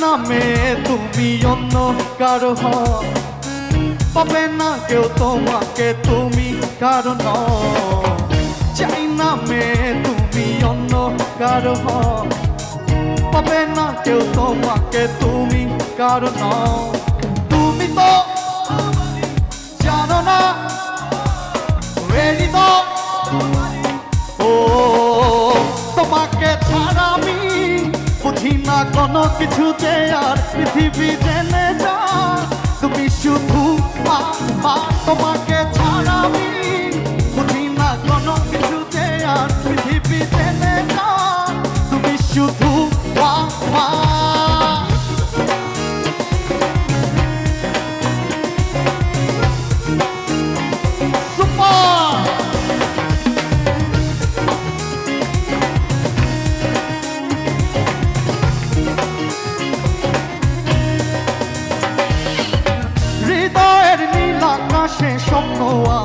না মেয়ে তুমি অন্য কারও পাবে না কেউ তোমাকে, তুমি কারও চাই নামে তুমি অন্য কারও পাবে না কেউ তোমাকে, তুমি কারও তুমি কোনো কিছুতে আর পৃথিবী জেনে যা তুমি শুধু মা মা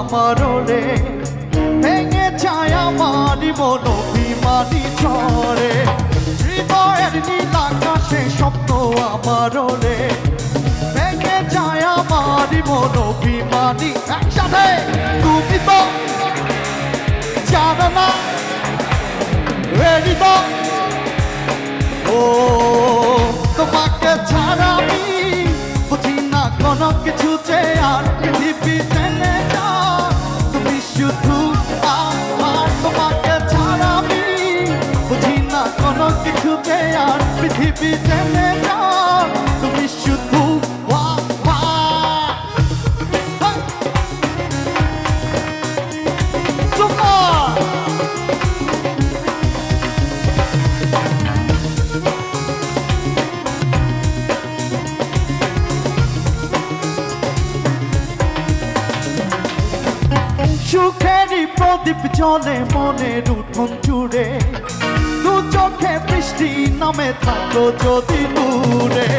আমার ভেঙে যায় আমারই মন অভিমানী ঝরে হৃদয়ের নীল আকাশে স্বপ্ন আমার রে ভেঙে যায় আমারই মন অভিমানী একসাথে, তুমি তো জানো তো। ও, তোমাকে ছাড়া আমি বুঝি না কোনো কিছুতে আর পৃথিবী জেনে যা তুমি শুধু আমার তোমাকে ছাড়া আমি বুঝি না কোনো কিছুতে আর পৃথিবী জেনে যা প্রদীপ জলে মনের উঠোন জুড়ে। দু চোখে বৃষ্টি নামে থাকো যদি দূরে।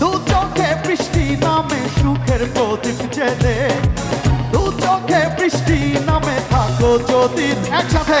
দু চোখে বৃষ্টি নামে সুখের প্রদীপ জেলে দু চোখে বৃষ্টি নামে থাকো যদি একসাথে।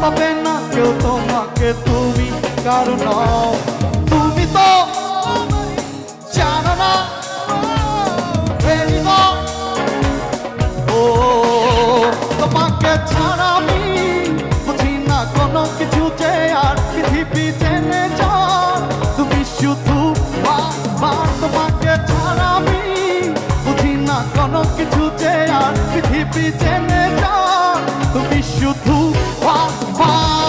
পাবে না কেউ তোমাকে তুমি, কারণ তুমি তো জানো না তোমাকে ছাড়া বুঝি না কোনো কিছু যে আর পৃথিবী জেনে যা তুমি শুধু তোমাকে বুঝি না কোনো কিছু যে আর পৃথিবী জেনে তুমি শুধু 花。